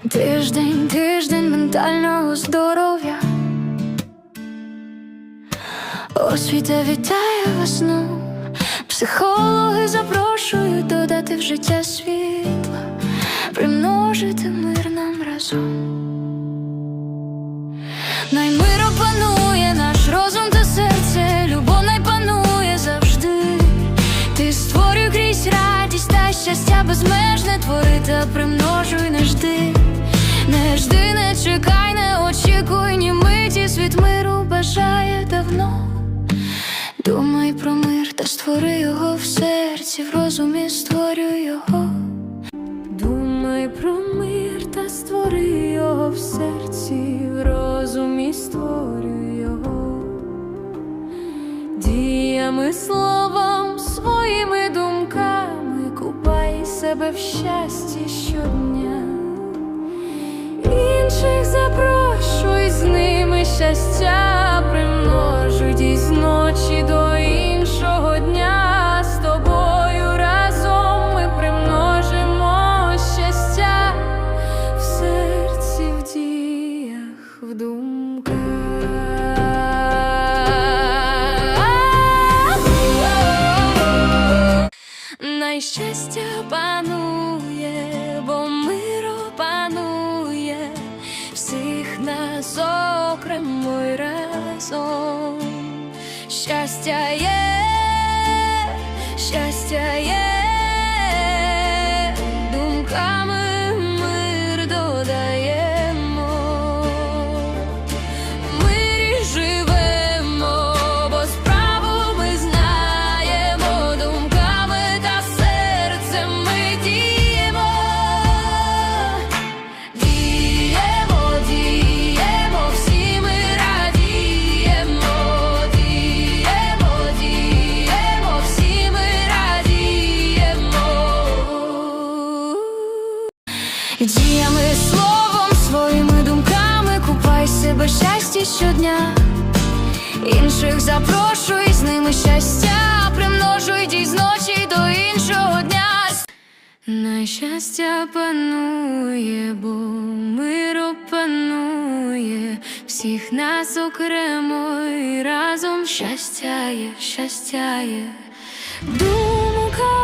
Тиждень, тиждень ментального здоров'я. Освіта вітає весну. Психологи запрошують додати в життя світла, примножити мир нам разом. Наймиро панує наш розум та серце, любов най панує завжди. Ти створюй крізь радість та щастя безмежне твори та примножуй, не жди, не жди, не чекай, не очікуй, ні миті світ миру бажає давно. Думай про мир та створи його в серці, в розумі створюй його. Думай про мир та створи його в серці, в розумі створюй його. Діями, словом, своїми думками купай себе в щасті щодня. Щастя, примножуй дійсь ночі до іншого дня. З тобою разом ми примножимо щастя в серці, в діях, в думках. Найщастя панує, разом. Щастя є, щастя є, Діями, словом, своїми думками купай себе щастя щодня. Інших запрошуй з ними щастя, примножуй дій з ночі до іншого дня. Найщастя панує, бо миру панує, всіх нас окремо і разом щастя є, щастя є. Думай